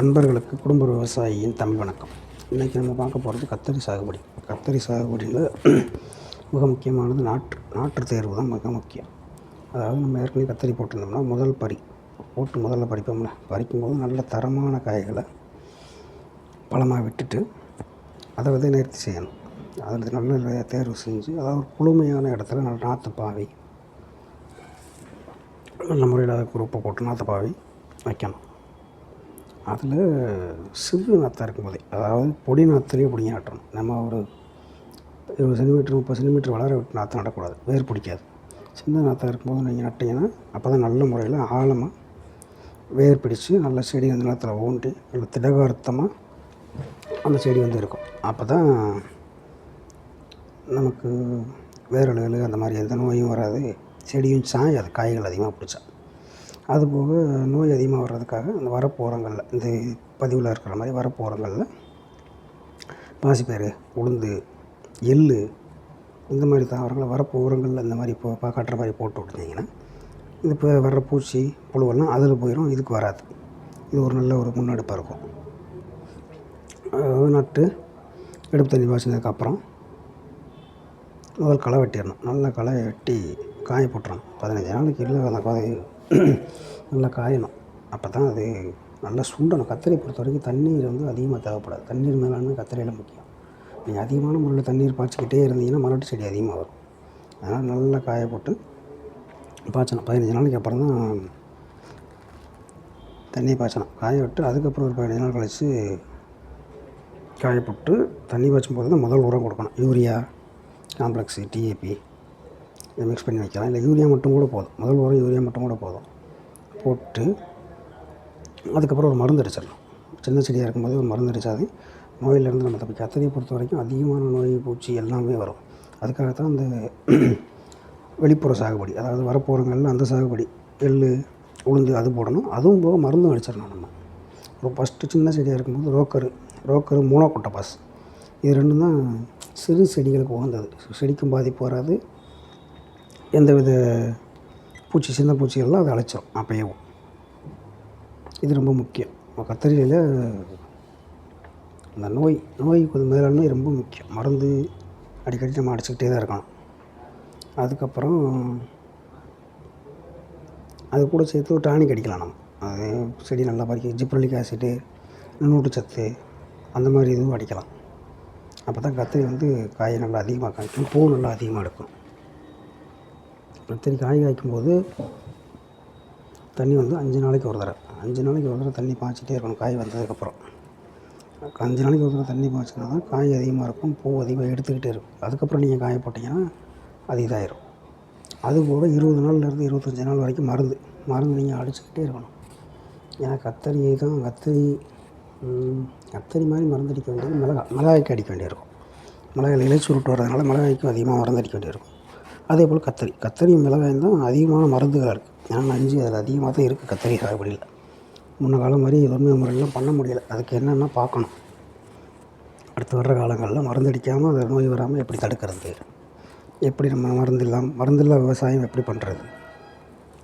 அன்பர்களுக்கு குடும்ப விவசாயியின் தமிழ் வணக்கம். இன்றைக்கி நம்ம பார்க்க போகிறது கத்தரி சாகுபடி. கத்தரி சாகுபடியில் மிக முக்கியமானது. நாற்று நாற்று தேர்வு தான் மிக முக்கியம். அதாவது நம்ம ஏற்கனவே கத்தரி போட்டிருந்தோம்னா முதல் பறி போட்டு முதல்ல பறிப்போம்ல. பறிக்கும்போது நல்ல தரமான காய்களை பழமாக விட்டுட்டு அதை வந்து நேர்த்தி செய்யணும். அதில் நல்ல தேர்வு செஞ்சு அதாவது ஒரு குளுமையான இடத்துல நல்ல நாற்று பாவி நல்ல முறையில் குரூப்பை போட்டு நாற்று பாவி வைக்கணும். அதில் சிறு நாற்றாக இருக்கும்போதே அதாவது பொடி நாற்றுலேயே பிடிங்கி நட்டணும். நம்ம ஒரு இருபது சென்டிமீட்டர் முப்பது சென்டிமீட்டர் வளர விட்டு நாற்று நடக்கூடாது வேர் பிடிக்காது. சின்ன நாற்றாக இருக்கும்போது நீங்கள் நட்டிங்கன்னா அப்போ தான் நல்ல முறையில் ஆழமாக வேர் பிடிச்சு நல்ல செடி வந்து நிலத்தில் ஊண்டி நல்ல திடகார்த்தமாக அந்த செடி வந்து இருக்கும். அப்போ தான் நமக்கு வேரழுகல் அந்த மாதிரி எந்த நோயும் வராது. செடியும் சாயாது காய்கள் அதிகமாக பிடிச்சா. அது போக நோய் அதிகமாக வர்றதுக்காக அந்த வரப்பு ஓரங்களில் இந்த பதிவில் இருக்கிற மாதிரி வரப்பு ஓரங்களில் பாசிப்பயிறு உளுந்து எள் இந்த மாதிரி தாவரங்களை வரப்பு ஓரங்களில் இந்த மாதிரி இப்போ காட்டுற மாதிரி போட்டு விட்டுருந்தீங்கன்னா இது இப்போ வர்ற பூச்சி புழுவெல்லாம் அதில் போயிடும் இதுக்கு வராது. இது ஒரு நல்ல ஒரு முன்னெடுப்பாக இருக்கும். அதாவது நட்டு எடுப்பு தண்ணி பாய்ச்சினதுக்கப்புறம் முதல் களை வெட்டிடணும். நல்லா களை வெட்டி காய போட்டுறணும். பதினஞ்சு நாளைக்கு இல்லை அந்த காய் நல்லா காயணும். அப்போ தான் அது நல்லா சுண்டணும். கத்திரி பொறுத்த வரைக்கும் தண்ணீர் வந்து அதிகமாக தேவைப்படாது. தண்ணீர் மேலாண்மை கத்திரியில் முக்கியம். நீங்கள் அதிகமான முறையில் தண்ணீர் பாய்ச்சிக்கிட்டே இருந்தீங்கன்னா மலட்டு செடி அதிகமாக வரும். அதனால் நல்லா காய போட்டு பாய்ச்சணும். பதினஞ்சு நாளைக்கு அப்புறம் தான் தண்ணி பாய்ச்சணும். காய விட்டு அதுக்கப்புறம் ஒரு பதினஞ்சு நாள் கழித்து காய போட்டு தண்ணி பாய்ச்சும் போது தான் முதல் உரம் கொடுக்கணும். யூரியா காம்ப்ளெக்ஸு டிஏபி இதை மிக்ஸ் பண்ணி வைக்கலாம். இல்லை யூரியா மட்டும் கூட போதும். முதல் உரம் யூரியா மட்டும் கூட போதும். போட்டு அதுக்கப்புறம் ஒரு மருந்து அடிச்சிடணும் சின்ன செடியாக இருக்கும்போது ஒரு மருந்து அடித்தாது நோயிலேருந்து நம்ம தப்பி கத்தரியை பொறுத்த வரைக்கும் அதிகமான நோய் பூச்சி எல்லாமே வரும். அதுக்காகத்தான் அந்த வெளிப்புற சாகுபடி அதாவது வரப்போகிறங்களில் அந்த சாகுபடி எள் உளுந்து அது போடணும். அதுவும் போக மருந்தும் அடிச்சிடணும் நம்ம. ஒரு ஃபஸ்ட்டு சின்ன செடியாக இருக்கும்போது ரோக்கரு ரோக்கரு மூனோக்கொட்டை பாஸ். இது ரெண்டும் தான் சிறு செடிகளுக்கு உகந்தது. செடிக்கும் பாதிப்பு வராது. எந்தவித பூச்சி சின்ன பூச்சிகள்லாம் அதை அழைச்சிரும் அப்பயும். இது ரொம்ப முக்கியம். கத்தரியில் இந்த நோய் நோய் கொஞ்சம் மேலாண்மை ரொம்ப முக்கியம். மருந்து அடிக்கடி நம்ம அடிச்சுக்கிட்டே தான் இருக்கணும். அதுக்கப்புறம் அது கூட சேர்த்து ஒரு டானிக் அடிக்கலாம் நம்ம. அது செடி நல்லா பறிக்க ஜிப்ரலிக் ஆசிட்டு நுண்ணூட்டச்சத்து அந்த மாதிரி இதுவும் அடிக்கலாம். அப்போ தான் கத்திரி வந்து காயை நல்லா அதிகமாக காய்க்கும் பூ நல்லா அதிகமாக எடுக்கும். கத்திரி காய் காய்க்கும் போது தண்ணி வந்து அஞ்சு நாளைக்கு ஒரு தடவை. அஞ்சு நாளைக்கு ஒரு தடவை தண்ணி பாய்ச்சிட்டே இருக்கணும் காய் வந்ததுக்கப்புறம். அஞ்சு நாளைக்கு ஒரு தடவை தண்ணி பாய்ச்சினா தான் காய் அதிகமாக இருக்கும் பூ அதிகமாக எடுத்துக்கிட்டே இருக்கும். அதுக்கப்புறம் நீங்கள் காய போட்டிங்கன்னா அது இதாயிரும். அதுபோக இருபது நாள்லேருந்து இருபத்தஞ்சி நாள் வரைக்கும் மருந்து மருந்து நீங்கள் அடிச்சுக்கிட்டே இருக்கணும். ஏன்னா கத்தரி தான் கத்தரி கத்தரி மாதிரி மருந்து அடிக்க வேண்டியது மிளகா மிளகாய்க்கு அடிக்க வேண்டியிருக்கும். மிளகாய் இலை சுருட்டு வரதுனால மிளகாய்க்கும் அதிகமாக மருந்து அடிக்க வேண்டியிருக்கும். அதே போல் கத்தரி. கத்தரி மிளகாயும் தான் அதிகமான மருந்துகளாக இருக்குது ஏன்னா நஞ்சு அதில் அதிகமாக தான் இருக்குது கத்தரி சாகுபடியில். முன்ன காலம் மாதிரி எதுவுமே முறையெல்லாம் பண்ண முடியல. அதுக்கு என்னென்னா பார்க்கணும். அடுத்து வர்ற காலங்களில் மருந்து அடிக்காமல் அதை நோய் வராமல் எப்படி தடுக்கிறது? எப்படி நம்ம மருந்து இல்லாமல் மருந்தில்லா விவசாயம் எப்படி பண்ணுறது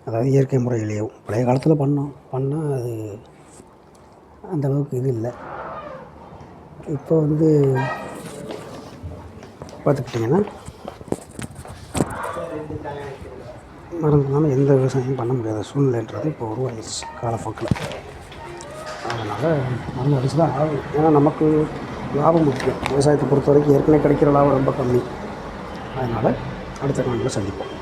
அதாவது இயற்கை முறையிலேயும் பழைய காலத்தில் பண்ணோம். பண்ணால் அது அந்தளவுக்கு இது இல்லை. இப்போ வந்து பார்த்துக்கிட்டிங்கன்னா மருந்துனால எந்த விவசாயமும் பண்ண முடியாத சூழ்நிலைன்றது இப்போ உருவாகிடுச்சு காலப்போக்கில். அதனால் மருந்து அடிச்சு தான் ஆகும் ஏன்னா நமக்கு லாபம் முக்கியம். விவசாயத்தை பொறுத்த வரைக்கும் ஏற்கனவே கிடைக்கிற லாபம் ரொம்ப கம்மி. அதனால் அடுத்த காலத்தில் சந்திப்போம்.